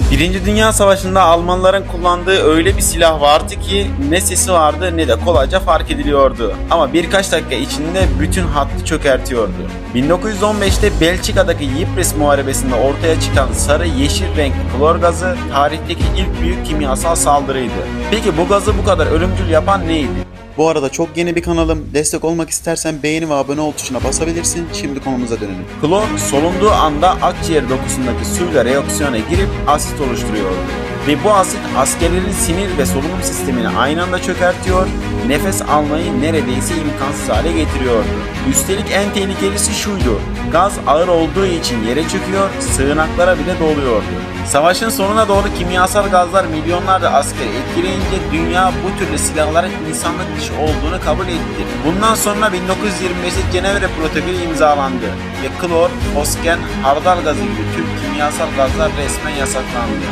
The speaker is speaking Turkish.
Birinci Dünya Savaşı'nda Almanların kullandığı öyle bir silah vardı ki ne sesi vardı ne de kolayca fark ediliyordu. Ama birkaç dakika içinde bütün hattı çökertiyordu. 1915'te Belçika'daki Ypres Muharebesi'nde ortaya çıkan sarı yeşil renkli klor gazı tarihteki ilk büyük kimyasal saldırıydı. Peki bu gazı bu kadar ölümcül yapan neydi? Bu arada çok yeni bir kanalım. Destek olmak istersen beğeni ve abone ol tuşuna basabilirsin. Şimdi konumuza dönelim. Klor solunduğu anda akciğer dokusundaki suyla reaksiyona girip asit oluşturuyordu. Ve bu asit askerlerin sinir ve solunum sistemini aynı anda çökertiyor, nefes almayı neredeyse imkansız hale getiriyordu. Üstelik en tehlikelisi şuydu, gaz ağır olduğu için yere çöküyor, sığınaklara bile doluyordu. Savaşın sonuna doğru kimyasal gazlar milyonlarca askeri etkileyince dünya bu türlü silahların insanlık dışı olduğunu kabul etti. Bundan sonra 1925'te Cenevre Protokolü imzalandı ve klor, fosgen, hardal gazı gibi tüm kimyasal gazlar resmen yasaklandı.